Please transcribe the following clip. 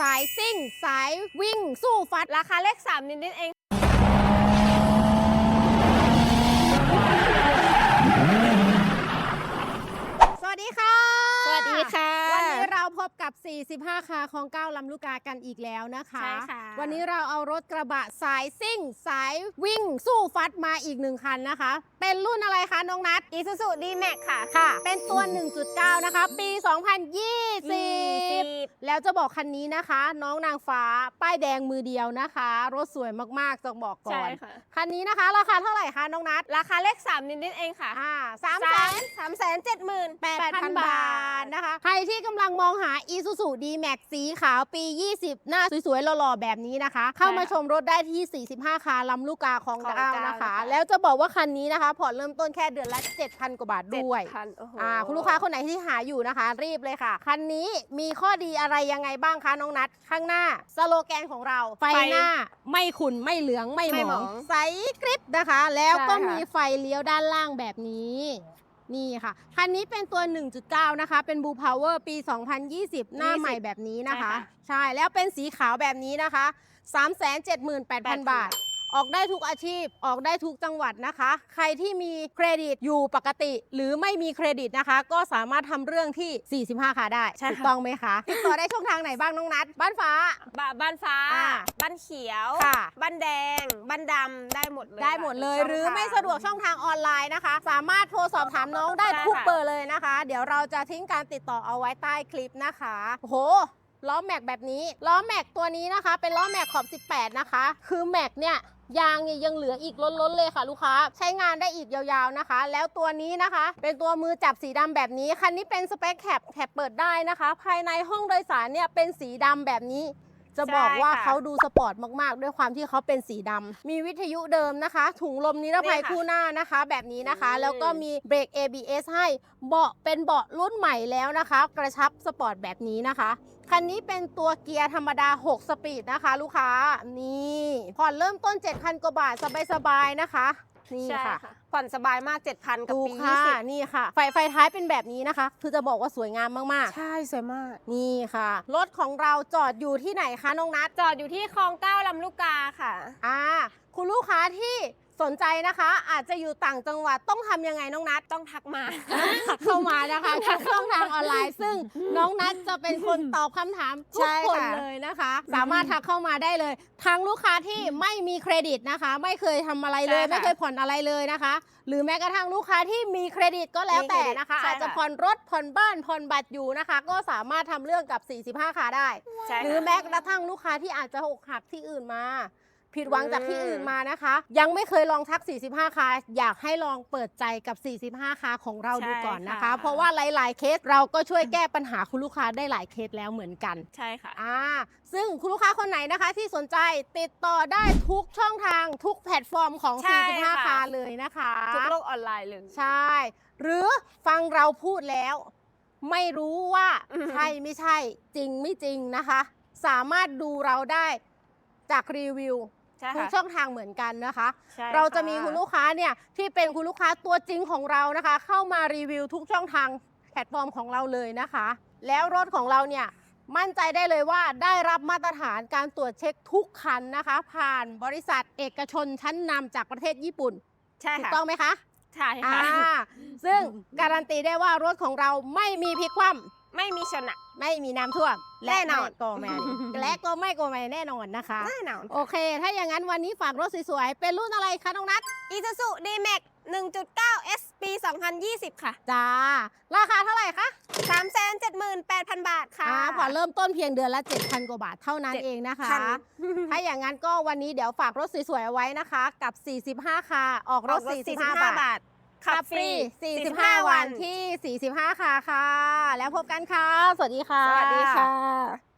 สายซิ่ง สายวิ่ง สู้ฟัด ราคาเลข 3 นิดๆเอง สวัสดีค่ะ สวัสดีค่ะ วันนี้เราพบกับ 45 คาของเก้าลำลูกกากันอีกแล้วนะคะ ใช่ค่ะ วันนี้เราเอารถกระบะสายซิ่ง สายวิ่ง สู้ฟัดมาอีกหนึ่งคันนะคะ เป็นรุ่นอะไรคะน้องนัท อีซูซูดีแม็กค่ะ ค่ะ เป็นตัว 1.9 นะคะ ปี 2020 แล้วจะบอกคันนี้นะคะ น้องนางฟ้าป้ายแดงมือเดียวนะคะ รถสวยมากๆต้องบอกก่ใช่อนค่ะ คันนี้นะคะ ราคาเท่าไหร่คะน้องนัทราคาเลข 3 นิดๆเองค่ะ อ่าสามแสนสามแสนเจ็ดหมื่น8,000 บาทนะคะ ใครที่กำลังมองหา Isuzu D-Max สีขาวปี 20 หน้าสวยๆหล่อๆแบบนี้นะคะ เข้ามาชมรถได้ที่ 45 คาลำลูกกาของของดาวดาวนะคะค่ะแล้วจะบอกว่าคันนี้นะคะผ่อนเริ่มต้นแค่เดือนละ 7,000 กว่าบาทด้วยพันโอ้โห อ่าคุณลูกค้าคนไหนที่หาอยู่นะคะ รีบเลยค่ะ คันนี้มีข้อดีอะไรยังไงบ้างคะน้องนัทข้างหน้าสโลแกนของเราไฟหน้าไม่ขุ่นไม่เหลืองไม่หไม่มหมอองงใสกริบนะคะ แล้วก็ใช่ค่ะมีไฟเลี้ยวด้านล่างแบบนี้นี่ค่ะ คันนี้เป็นตัว 1.9 นะคะ เป็น Blue Power ปี 2020 หน้าใหม่แบบนี้นะคะ ใช่ แล้วเป็นสีขาวแบบนี้นะคะ 378,000 บาท ออกได้ทุกอาชีพออกได้ทุกจังหวัดนะคะ ใครที่มีเครดิตอยู่ปกติ หรือไม่มีเครดิตนะคะ ก็สามารถทำเรื่องที่ 45 ค่ะได้ใช่ค่ะถูกต้องไหมคะติดต่อได้ช่องทางไหนบ้างน้องนัด บ้านฟ้าบบ้านฟ้า อ่าบ้านเขียว ค่ะ บ้านแดง บ้านดำได้หมดเลยได้หมดเลยค่ะหรือช่งไม่ทางสะดวกช่องทางออนไลน์นะคะ สามารถโทรสอบถามน้องได้ใช่ทุกค่ะเบอร์เลยนะคะ เดี๋ยวเราจะทิ้งการติดต่อเอาไว้ใต้คลิปนะคะโอ้โห ล้อแม็กแบบนี้ ล้อแม็กตัวนี้นะคะ เป็นล้อแม็กขอบ 18 นะคะ คือแม็กเนี่ยยางเนี่ยยังเหลืออีกล้นๆเลยค่ะลูกค้า ใช้งานได้อีกยาวๆนะคะ แล้วตัวนี้นะคะ เป็นตัวมือจับสีดำแบบนี้ คันนี้เป็นสเปคแคปแคปเปิดได้นะคะ ภายในห้องโดยสารเนี่ยเป็นสีดำแบบนี้ จะบอกว่าใช่ค่ะเขาดูสปอร์ตมากๆ ด้วยความที่เขาเป็นสีดำมีวิทยุเดิมนะคะ ถุงลมนิรภัยนี่ค่ะคู่หน้านะคะ แบบนี้นะคะอืมแล้วก็มีเบรก ABS ให้เบาะเป็นเบาะรุ่นใหม่แล้วนะคะ กระชับสปอร์ตแบบนี้นะคะคันนี้เป็นตัวเกียร์ธรรมดา 6 สปีดนะคะ ลูกค้า นี่ผ่อนเริ่มต้น 7,000 กว่าบาท สบาย ๆ นะคะ นี่ใช่ค่ะ ค่ะผ่อนสบายมาก 7,000 กับดูปีค่ะ20 นี่ค่ะ ไฟไฟท้ายเป็นแบบนี้นะคะ คือจะบอกว่าสวยงามมากใช่สวยมาก ๆ นี่ค่ะ รถของเราจอดอยู่ที่ไหนคะน้องนัทจอดอยู่ที่คลองเก้าลำลูกกาค่ะ อ่า คุณลูกค้าที่ สนใจนะคะ อาจจะอยู่ต่างจังหวัดต้องทำยังไงน้องนัดต้องทักมาเข้ามานะคะทางช่องทางออนไลน์ ซึ่งน้องนัดจะเป็นคนตอบคำถามทุกใช่คนค่ะ เลยนะคะ สามารถทักเข้ามาได้เลยทางลูกค้าที่ไม่มีเครดิตนะคะ ไม่เคยทำอะไรเลยไม่เคยผ่อนอะไรเลยนะคะ หรือแม้กระทั่งลูกค้าที่มีเครดิตก็แล้วแต่นะคะ มีเครดิตใช่อาจจะค่ะผ่อนรถผ่อนบ้านผ่อนบัตรอยู่นะคะ ก็สามารถทำเรื่องกับ 45ขาได้ ใช่หรือค่ะ แม้กระทั่งลูกค้าที่อาจจะหกหักที่อื่นมา ผิดหวังจากที่อืมอื่นมานะคะ ยังไม่เคยลองทัก 45 คาอยากให้ลองเปิดใจกับ 45 คาของเราดูก่อนนะคะ เพราะว่าหลาย ๆ เคสเราก็ช่วยแก้ปัญหาคุณลูกค้าได้หลายเคสแล้วเหมือนกัน ใช่ค่ะอ่าซึ่งคุณลูกค้าคนไหนนะคะที่สนใจติดต่อได้ทุกช่องทางทุกแพลตฟอร์มของใช่ค่ะ45 คาเลยนะคะทุกโลกออนไลน์เลยใช่ หรือฟังเราพูดแล้ว ไม่รู้ว่าอืมใช่ไม่ใช่จริงไม่จริงนะคะ สามารถดูเราได้จากรีวิว ใช่ทุกค่ะช่องทางเหมือนกันนะคะ ใช่เราจะมีะคุณลูกค้าเนี่ยที่เป็นคุณลูกค้าตัวจริงของเรานะคะ เข้ามารีวิวทุกช่องทางแพลตฟอร์มของเราเลยนะคะ แล้วรถของเราเนี่ยมั่นใจได้เลยว่าได้รับมาตรฐานการตรวจเช็คทุกคันนะคะ ผ่านบริษัทเอกชนชั้นนำจากประเทศญี่ปุ่นใช่ถูกค่ะ ต้องไหมคะ ใช่อ่าค่ะ ซึ่งการันตีได้ว่ารถของเราไม่มีพลิกคว่ไม่มีชนะำไม่มีน้ำท่วมแน่นอนและไม่ก็ไม่และก็ไม่ก็ไม่แน่นอนนะคะ แน่นอนโอเค ถ้าอย่างนั้นวันนี้ฝากรถสวยๆ เป็นรุ่นอะไรคะน้องนัท อีซูซูดีแม็ก1.9 S ปี 2020 ค่ะ จ้า ราคาเท่าไหร่คะ378,000 บาทค่ะ อ่าผ่อนเริ่มต้นเพียงเดือนละ 7,000 กว่าบาทเท่านั้นเจ็ดเองนะคะ พัน ถ้าอย่างนั้นก็วันนี้เดี๋ยวฝากรถสวยๆเอาไว้นะคะ กับ 45 ค่ะ ออกรถออก45 บาท บาท ขับฟรี 45 วันที่ 45 ค่ะค่ะ แล้วพบกันค่ะ สวัสดีค่ะ สวัสดีค่ะ